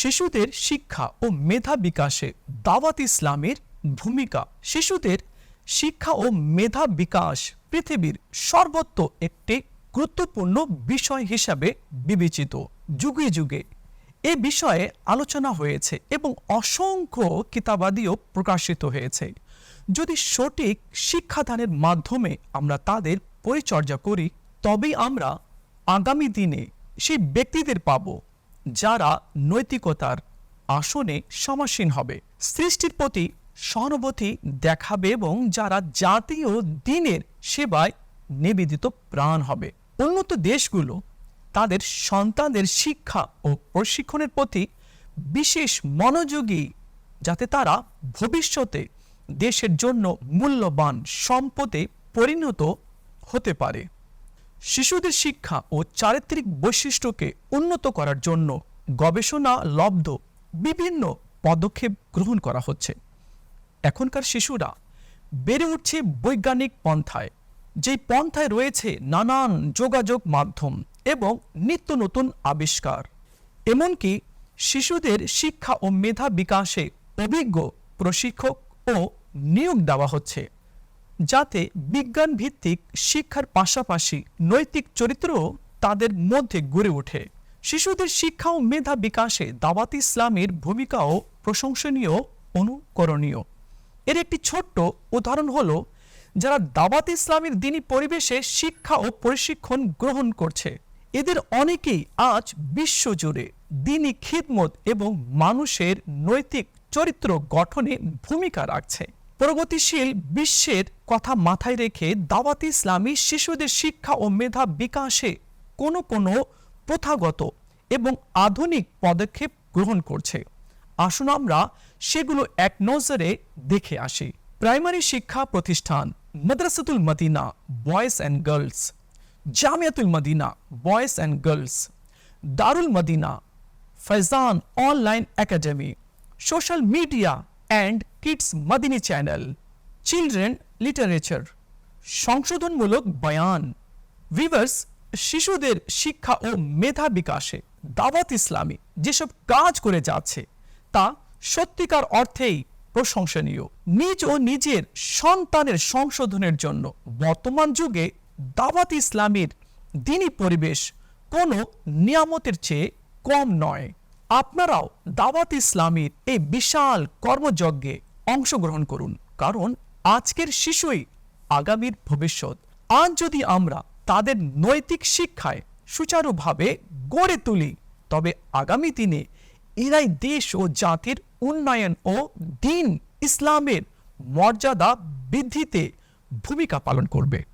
শিশুদের শিক্ষা ও মেধা বিকাশে দাওয়াত ইসলামের ভূমিকা। শিশুদের শিক্ষা ও মেধা বিকাশ পৃথিবীর সর্বত্র একটি গুরুত্বপূর্ণ বিষয় হিসাবে বিবেচিত। যুগে যুগে এ বিষয়ে আলোচনা হয়েছে এবং অসংখ্য কিতাবাদিও প্রকাশিত হয়েছে। যদি সঠিক শিক্ষাদানের মাধ্যমে আমরা তাদের পরিচর্যা করি, তবেই আমরা আগামী দিনে সেই ব্যক্তিদের পাব। যারা নৈতিকতার আসনে সমাসীন হবে। সৃষ্টির প্রতি সহানুভূতি দেখাবে এবং যারা জাতীয় দিনের সেবায় নিবেদিত প্রাণ হবে। উন্নত দেশগুলো তাদের সন্তানদের শিক্ষা ও প্রশিক্ষণের প্রতি বিশেষ মনোযোগী, যাতে তারা ভবিষ্যতে দেশের জন্য মূল্যবান সম্পদে পরিণত হতে পারে। শিশুদের শিক্ষা ও চারিত্রিক বৈশিষ্ট্যকে উন্নত করার জন্য গবেষণা লব্ধ বিভিন্ন পদক্ষেপ গ্রহণ করা হচ্ছে। এখনকার শিশুরা বেড়ে উঠছে বৈজ্ঞানিক পন্থায়, যেই পন্থায় রয়েছে নানান যোগাযোগ মাধ্যম এবং নিত্য নতুন আবিষ্কার। এমনকি শিশুদের শিক্ষা ও মেধা বিকাশে অভিজ্ঞ প্রশিক্ষক ও নিয়োগ দেওয়া হচ্ছে। যাতে বিজ্ঞান ভিত্তিক শিক্ষার পাশাপাশি নৈতিক চরিত্রও তাদের মধ্যে গড়ে ওঠে। শিশুদের শিক্ষা ও মেধা বিকাশে দাওয়াত ইসলামের ভূমিকাও প্রশংসনীয়, অনুকরণীয়। এর একটি ছোট্ট উদাহরণ হলো, যারা দাওয়াত ইসলামের দিনী পরিবেশে শিক্ষা ও প্রশিক্ষণ গ্রহণ করছে, এদের অনেকেই আজ বিশ্বজুড়ে দিনী খিদমত এবং মানুষের নৈতিক চরিত্র গঠনে ভূমিকা রাখছে। প্রগতিশীল বিশ্বের কথা মাথায় রেখে দাওয়াত ইসলামী শিশুদের শিক্ষা ও মেধা বিকাশে কোনো কোনো প্রথাগত এবং আধুনিক পদক্ষেপ গ্রহণ করছে। আসুন আমরা সেগুলো এক নজরে দেখে আসি। প্রাইমারি শিক্ষা প্রতিষ্ঠান Madrasatul Madina boys and girls, Jamiatul Madina boys and girls, Darul Madina Faizan online academy, social media and kids Madani channel children literature সংশোধনমূলক বয়ান ভিভার্স শিশুদের শিক্ষা ও মেধা বিকাশে, দাওয়াত ইসলামী, যেসব কাজ করে যাচ্ছে, তা সত্যিকার অর্থেই প্রশংসনীয়। নিজ ও নিজের সন্তানের সংশোধনের জন্য বর্তমান যুগে দাওয়াত ইসলামীর দিনী পরিবেশ কোনো নিয়ামতের চেয়ে কম নয়। আপনারাও দাওয়াত ইসলামীর এই বিশাল কর্মযজ্ঞে অংশগ্রহণ করুন। কারণ আজকের শিশুই আগামীর ভবিষ্যৎ। আজ যদি আমরা তাদের নৈতিক শিক্ষায় সুচারুভাবে গড়ে তুলি, তবে আগামী দিনে এরাই দেশ ও জাতির উন্নয়ন ও দিন ইসলামের মর্যাদা বৃদ্ধিতে ভূমিকা পালন করবে।